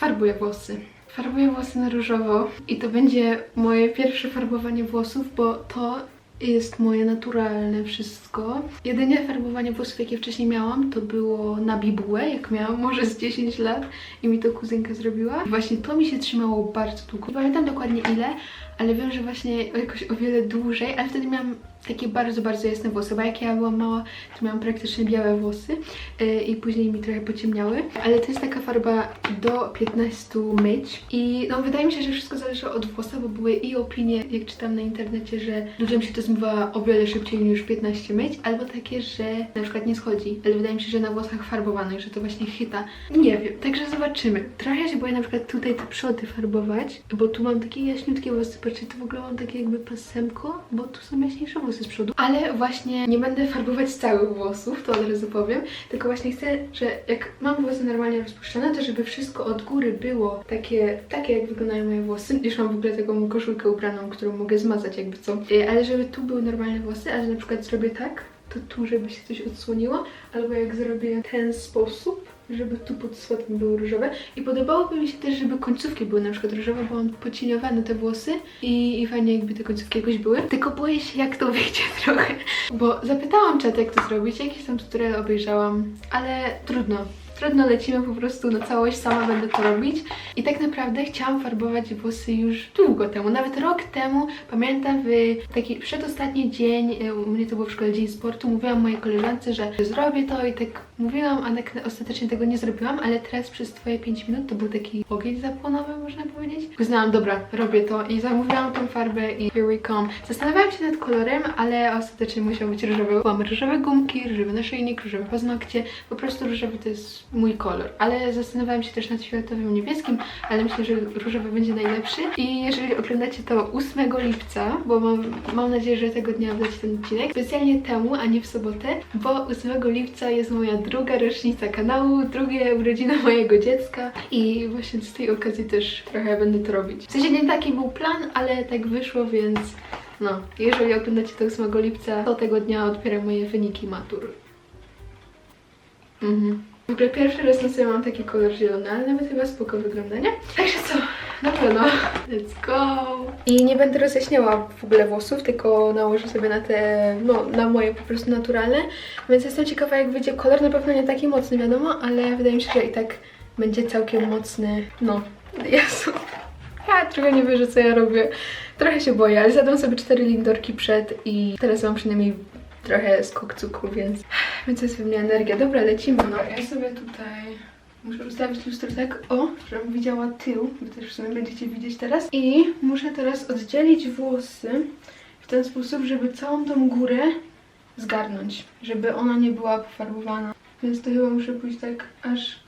farbuję włosy. Farbuję włosy na różowo i to będzie moje pierwsze farbowanie włosów, bo to jest moje naturalne wszystko. Jedynie farbowanie włosów, jakie wcześniej miałam, to było na bibułę, jak miałam może z 10 lat i mi to kuzynka zrobiła. Właśnie to mi się trzymało bardzo długo. Nie pamiętam dokładnie ile, ale wiem, że właśnie jakoś o wiele dłużej, ale wtedy miałam takie bardzo, bardzo jasne włosy, bo jak ja byłam mała, to miałam praktycznie białe włosy yy, i później mi trochę pociemniały, ale to jest taka farba do 15 myć. I no wydaje mi się, że wszystko zależy od włosa, bo były i opinie, jak czytam na internecie, że ludziom się to zmywa o wiele szybciej niż 15 myć, albo takie, że na przykład nie schodzi, ale wydaje mi się, że na włosach farbowanych, że to właśnie chyta. Nie wiem, także zobaczymy. Trochę się boję na przykład tutaj te przody farbować, bo tu mam takie jaśniutkie włosy, patrzcie, tu w ogóle mam takie jakby pasemko, bo tu są jaśniejsze włosy z przodu. Ale właśnie nie będę farbować całych włosów, to od razu powiem, tylko właśnie chcę, że jak mam włosy normalnie rozpuszczone, to żeby wszystko od góry było takie, takie jak wyglądają moje włosy. Już mam w ogóle taką koszulkę ubraną, którą mogę zmazać jakby co. E, Ale żeby tu były normalne włosy, a że na przykład zrobię tak, to tu, żeby się coś odsłoniło, albo jak zrobię ten sposób, żeby tu pod spodem były różowe. I podobałoby mi się też, żeby końcówki były na przykład różowe, bo mam pocieniowane te włosy i, i fajnie jakby te końcówki jakoś były. Tylko boję się, jak to wyjdzie trochę, bo zapytałam czat, jak to zrobić, jakieś tam tutoriale obejrzałam, ale trudno. Trudno lecimy po prostu na całość, sama będę to robić. I tak naprawdę chciałam farbować włosy już długo temu, nawet rok temu. Pamiętam w taki przedostatni dzień, e, u mnie to było w szkole dzień sportu, mówiłam mojej koleżance, że zrobię to i tak mówiłam, a tak ostatecznie tego nie zrobiłam, ale teraz przez twoje 5 minut to był taki ogień zapłonowy, można powiedzieć. Uznałam, dobra, robię to i zamówiłam tą farbę i here we come. Zastanawiałam się nad kolorem, ale ostatecznie musiał być różowy. Mam różowe gumki, różowy naszyjnik, różowe paznokcie, po prostu różowy to jest mój kolor. Ale zastanawiałam się też nad fioletowym niebieskim, ale myślę, że różowy będzie najlepszy. I jeżeli oglądacie to 8 lipca, bo mam, mam nadzieję, że tego dnia wleci ten odcinek, specjalnie temu, a nie w sobotę, bo 8 lipca jest moja druga rocznica kanału, drugie urodziny mojego dziecka i właśnie z tej okazji też trochę będę to robić. W sensie nie taki był plan, ale tak wyszło, więc no, jeżeli oglądacie to 8 lipca, to tego dnia odbieram moje wyniki matur. Mhm. W ogóle pierwszy raz na sobie mam taki kolor zielony, ale nawet chyba spoko wygląda, nie? Także co? Na pewno. Let's go! I nie będę roześniała w ogóle włosów, tylko nałożę sobie na te, no, na moje po prostu naturalne. Więc jestem ciekawa, jak wyjdzie kolor. Na pewno nie taki mocny, wiadomo, ale wydaje mi się, że i tak będzie całkiem mocny. No, Jezu. Ja trochę nie wierzę, co ja robię. Trochę się boję, ale zadam sobie cztery lindorki przed i teraz mam przynajmniej trochę skok cukru, więc, więc jest we mnie energia. Dobra, lecimy. No, ja sobie tutaj muszę ustawić lustro tak, o, żebym widziała tył, bo też w sumie będziecie widzieć teraz. I muszę teraz oddzielić włosy w ten sposób, żeby całą tą górę zgarnąć, żeby ona nie była pofarbowana. Więc to chyba muszę pójść tak aż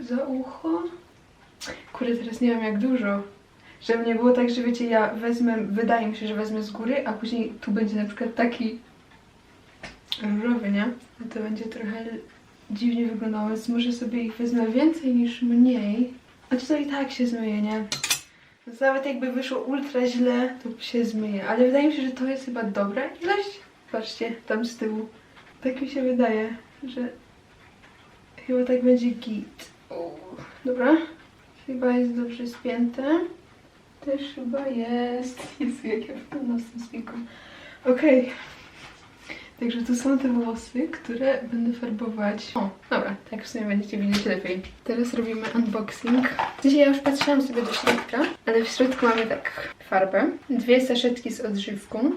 za ucho. Kurde, teraz nie wiem jak dużo. Żeby nie było tak, że wiecie, ja wezmę, wydaje mi się, że wezmę z góry, a później tu będzie na przykład taki różowy, nie? No to będzie trochę dziwnie wyglądało, więc może sobie ich wezmę więcej niż mniej. Choć to i tak się zmyje, nie? Nawet jakby wyszło ultra źle, to się zmyje. Ale wydaje mi się, że to jest chyba dobra ilość. Patrzcie, tam z tyłu. Tak mi się wydaje, że chyba tak będzie git. Dobra. Chyba jest dobrze spięte. Też chyba jest. Jezu, jak ja wyglądam z tym spinką. Okej. Także tu są te włosy, które będę farbować. O, dobra, tak w sumie będziecie widzieć lepiej. Teraz robimy unboxing. Sensie ja już patrzyłam sobie do środka, ale w środku mamy tak farbę, dwie saszetki z odżywką,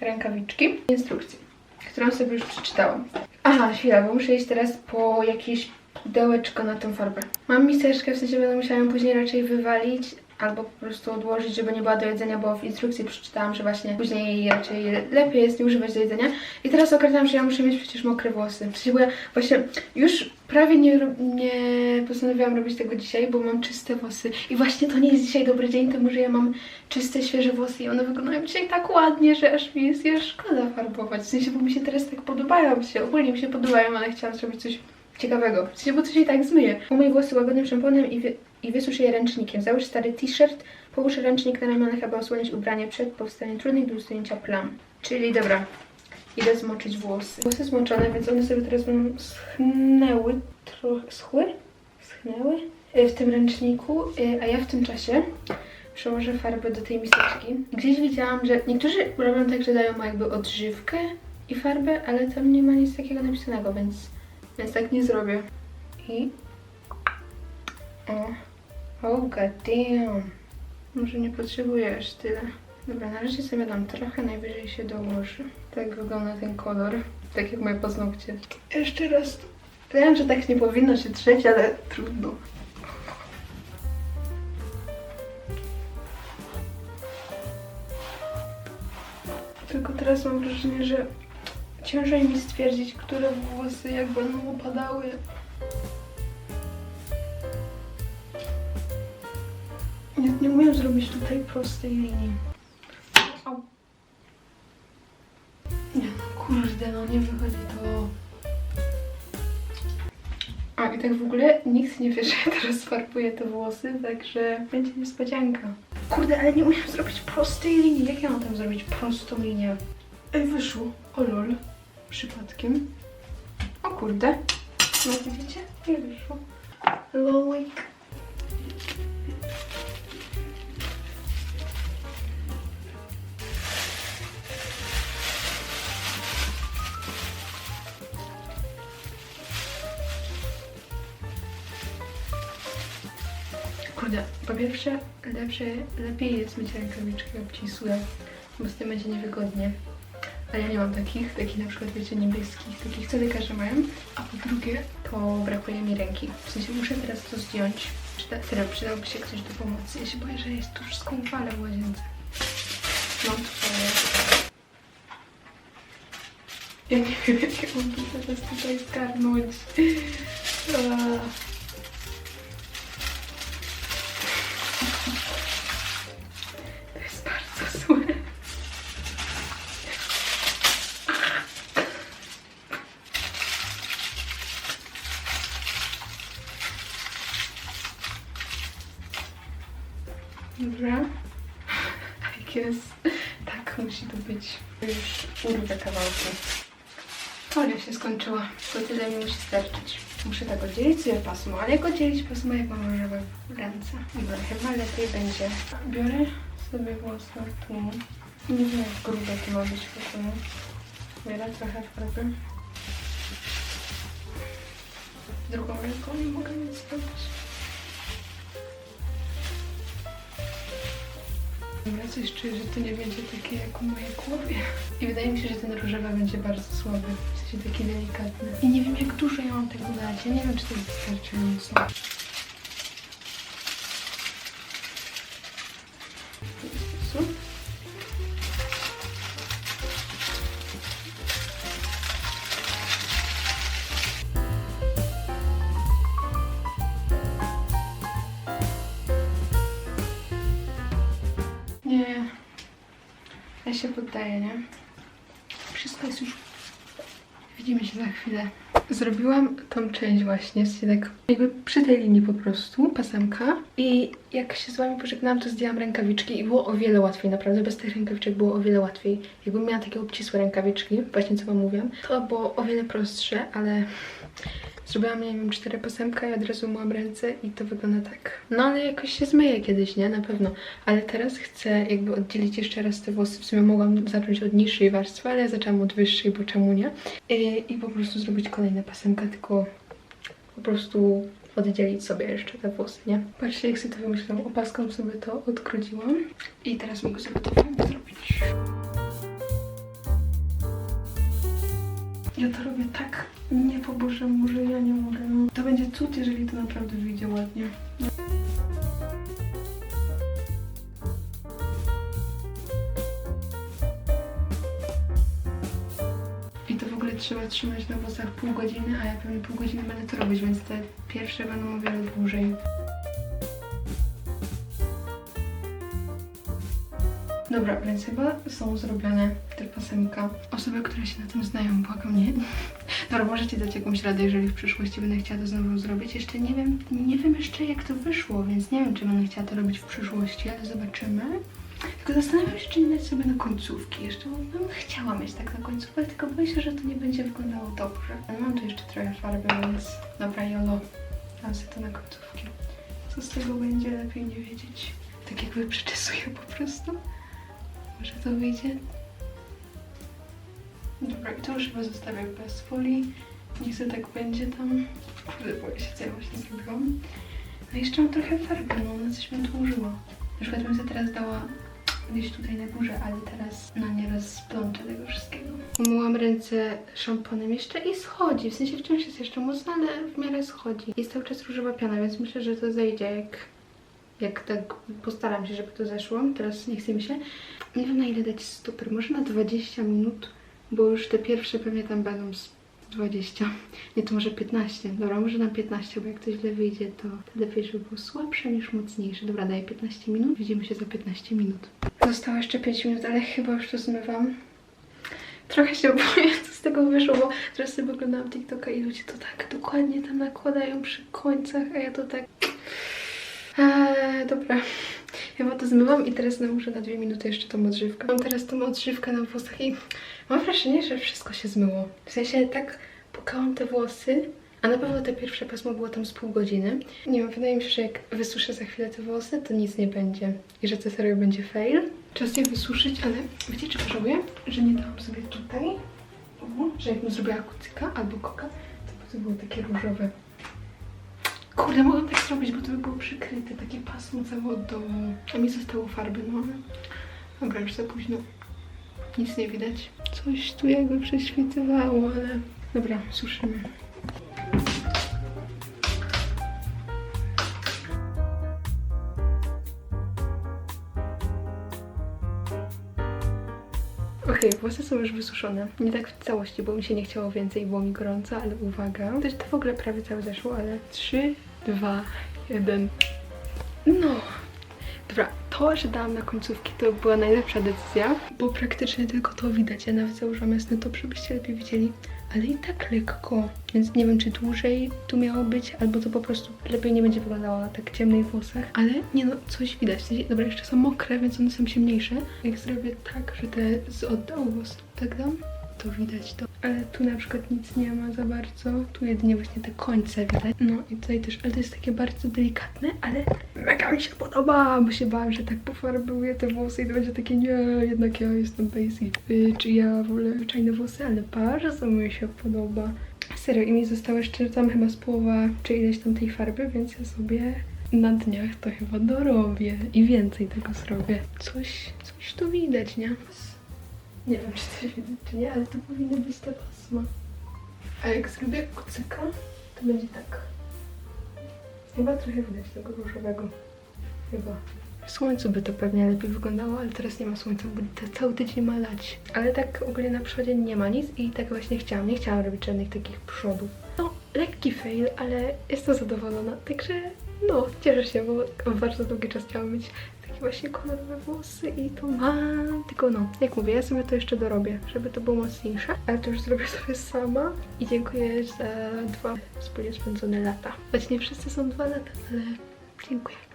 rękawiczki, instrukcję, którą sobie już przeczytałam. Aha, chwila, bo muszę iść teraz po jakieś pudełeczko na tą farbę. Mam miseczkę, w sensie będę musiała ją później raczej wywalić, albo po prostu odłożyć, żeby nie była do jedzenia, bo w instrukcji przeczytałam, że właśnie później raczej lepiej jest nie używać do jedzenia. I teraz określam, że ja muszę mieć przecież mokre włosy. Sensie, bo ja właśnie już prawie nie, nie postanowiłam robić tego dzisiaj, bo mam czyste włosy. I właśnie to nie jest dzisiaj dobry dzień, to może ja mam czyste, świeże włosy i one wyglądają dzisiaj tak ładnie, że aż mi jest je szkoda farbować. W sensie, bo mi się teraz tak podobają, się ogólnie mi się podobają, ale chciałam zrobić coś ciekawego. W bo to się i tak zmyje. Umyj włosy łagodnym szamponem i, wy, i wysusz je ręcznikiem. Załóż stary t-shirt, połóż ręcznik na ramionach, aby osłonić ubranie przed powstaniem trudnych do usunięcia plam. Czyli dobra, idę zmoczyć włosy. Włosy zmoczone, więc one sobie teraz będą schnęły trochę. Schły? wyschnęły y, w tym ręczniku, y, a ja w tym czasie przełożę farbę do tej miseczki. Gdzieś widziałam, że niektórzy robią tak, że dają jakby odżywkę i farbę, ale tam nie ma nic takiego napisanego, więc, więc tak nie zrobię. I... O, oh god damn. Może nie potrzebuję aż tyle. Dobra, na razie sobie dam trochę, najwyżej się dołoży. Tak wygląda ten kolor, tak jak moje paznokcie. Jeszcze raz. Wiem, że tak nie powinno się trzeć, ale trudno. Tylko teraz mam wrażenie, że ciężej mi stwierdzić, które włosy jak będą upadały. Nie, nie umiem zrobić tutaj prostej linii. Nie no, kurde, no nie wychodzi to. A i tak w ogóle nikt nie wie, że ja teraz farbuję te włosy, także będzie niespodzianka. Kurde, ale nie umiem zrobić prostej linii. Jak ja mam tam zrobić prostą linię? Ej, wyszło. O lol. Przypadkiem. O kurde. No widzicie? Nie wyszło. Lolik. Kurde, po pierwsze, lepsze, lepiej jest mieć rękawiczki obcisłe, bo z tym będzie niewygodnie. A ja nie mam takich, takich na przykład, wiecie, niebieskich, takich, co lekarze mają. A po drugie, to brakuje mi ręki. W sensie muszę teraz to zdjąć. Przyda, serio, przydałby się ktoś do pomocy. Ja się boję, że jest tu wszystko upale w łazience. No, tutaj. Ja nie wiem, jak ja mam to teraz tutaj zgarnąć. Dobra. Tak jest. Tak musi to być. Już urwę kawałki. Folia się skończyła. To tyle mi musi starczyć. Muszę tak oddzielić sobie pasmo, ale jak oddzielić pasmo, jak mam różowe ręce? Dobra, chyba lepiej będzie. Biorę sobie włosy tu. Nie wiem, jak grube to ma być w ogóle. Biorę trochę farby. Drugą ręką nie mogę nic zrobić. Dobra, coś czuję, że to nie będzie takie jak u mojej głowie. I wydaje mi się, że ten różowy będzie bardzo słaby. W sensie taki delikatny. I nie wiem, jak dużo ja mam tego dać. Ja nie wiem, czy to wystarczająco. Się poddaję, nie? Wszystko jest już... Widzimy się za chwilę. Zrobiłam tą część właśnie, sensie tak jakby przy tej linii po prostu, pasemka. I jak się z wami pożegnałam, to zdjęłam rękawiczki i było o wiele łatwiej, naprawdę. Bez tych rękawiczek było o wiele łatwiej. Jakbym miała takie obcisłe rękawiczki, właśnie co wam mówiłam, to było o wiele prostsze, ale Zrobiłam, nie wiem, cztery pasemka i od razu myłam ręce i to wygląda tak. No ale jakoś się zmyje kiedyś, nie? Na pewno. Ale teraz chcę jakby oddzielić jeszcze raz te włosy. W sumie mogłam zacząć od niższej warstwy, ale ja zaczęłam od wyższej, bo czemu nie? I, i po prostu zrobić kolejne pasemka, tylko po prostu oddzielić sobie jeszcze te włosy, nie? Patrzcie, jak sobie to wymyśliłam. Opaską sobie to odkrodziłam i teraz mogę sobie to zrobić. Ja to robię tak nie po Bożemu, że ja nie mogę. No. To będzie cud, jeżeli to naprawdę wyjdzie ładnie. I to w ogóle trzeba trzymać na włosach pół godziny, a ja pewnie pół godziny będę to robić, więc te pierwsze będą o wiele dłużej. Dobra, więc chyba są zrobione pasemka. Osoby, które się na tym znają, błagam nie. Dobra, możecie dać jakąś radę, jeżeli w przyszłości będę chciała to znowu zrobić. Jeszcze nie wiem, nie wiem jeszcze jak to wyszło, więc nie wiem, czy będę chciała to robić w przyszłości, ale zobaczymy. Tylko zastanawiam się, czy nie dać sobie na końcówki jeszcze, bo bym chciała mieć tak na końcówkę, tylko boję się, że to nie będzie wyglądało dobrze. Mam tu jeszcze trochę farby, więc dobra, jolo. Dam sobie to na końcówki. Co z tego będzie, lepiej nie wiedzieć. Tak jakby przeczesuję po prostu. Może to wyjdzie? Dobra, i to już chyba zostawię bez folii. Niech sobie tak będzie tam. Kurde, boję się, co ja właśnie zrobiłam. No i jeszcze mam trochę farby, no ona coś mi dłużyła. Na przykład bym sobie teraz dała gdzieś tutaj na górze, ale teraz no nie rozplączę tego wszystkiego. Umyłam ręce szamponem jeszcze i schodzi, w sensie wciąż jest jeszcze mocno, ale w miarę schodzi. Jest cały czas różowa piana, więc myślę, że to zejdzie jak, jak tak postaram się, żeby to zeszło. Teraz nie chce mi się. Nie wiem na ile dać stoper, może na 20 minut, bo już te pierwsze pewnie tam będą z 20. Nie, to może 15. Dobra, może na 15, bo jak to źle wyjdzie, to lepiej, żeby było słabsze niż mocniejsze. Dobra, daję 15 minut. Widzimy się za 15 minut. Zostało jeszcze 5 minut, ale chyba już to zmywam. Trochę się boję, co z tego wyszło, bo teraz sobie oglądałam TikToka i ludzie to tak dokładnie tam nakładają przy końcach, a ja to tak... Eee, dobra. Chyba to zmywam i teraz nałożę na dwie minuty jeszcze tą odżywkę. Mam teraz tą odżywkę na włosach i mam wrażenie, że wszystko się zmyło. W sensie tak pukałam te włosy, a na pewno te pierwsze pasmo było tam z pół godziny. Nie wiem, wydaje mi się, że jak wysuszę za chwilę te włosy, to nic nie będzie. I że to serio będzie fail. Czas je wysuszyć, ale wiecie czy żałuję, że nie dałam sobie tutaj, że jakbym zrobiła kucyka albo koka, to by to było takie różowe. Kurde, mogłam tak zrobić, bo to by było przykryte, takie pasmo całe od dołu. A mi zostało farby, no. Dobra, już za późno. Nic nie widać. Coś tu jakby prześwitywało, ale... Dobra, suszymy. Okej, włosy są już wysuszone. Nie tak w całości, bo mi się nie chciało więcej, było mi gorąco, ale uwaga. To, to w ogóle prawie całe zeszło, ale 3, 2, 1. No. Dobra, to, że dałam na końcówki, to była najlepsza decyzja, bo praktycznie tylko to widać. Ja nawet założyłam jasny top, żebyście lepiej widzieli, ale i tak lekko. Więc nie wiem, czy dłużej tu miało być, albo to po prostu lepiej nie będzie wyglądało na tak ciemnych włosach. Ale nie no, coś widać. Dobra, jeszcze są mokre, więc one są ciemniejsze. Jak zrobię tak, że te z oddału włosów tak dam, to widać to. Ale tu na przykład nic nie ma za bardzo. Tu jedynie właśnie te końce widać. No i tutaj też, ale to jest takie bardzo delikatne, ale mega mi się podoba, bo się bałam, że tak pofarbuję te włosy i to będzie takie nie, jednak ja jestem basic. Y, czy ja wolę zwyczajne włosy, ale bardzo mi się podoba. Serio, i mi zostało jeszcze tam chyba z połowa, czy ileś tam tej farby, więc ja sobie na dniach to chyba dorobię i więcej tego zrobię. Coś, coś tu widać, nie? Nie wiem, czy to widać, czy nie, ale to powinny być te pasma. A jak zrobię kucyka, to będzie tak. Chyba trochę widać tego różowego. Chyba. W słońcu by to pewnie lepiej wyglądało, ale teraz nie ma słońca, bo cały tydzień ma lać. Ale tak ogólnie na przodzie nie ma nic i tak właśnie chciałam. Nie chciałam robić żadnych takich przodów. No, lekki fail, ale jestem zadowolona. Także no, cieszę się, bo bardzo długi czas chciałam mieć właśnie kolorowe włosy i to mam. Tylko no, jak mówię, ja sobie to jeszcze dorobię, żeby to było mocniejsze. Ale to już zrobię sobie sama i dziękuję za dwa wspólnie spędzone lata. Choć nie wszyscy są dwa lata, ale dziękuję.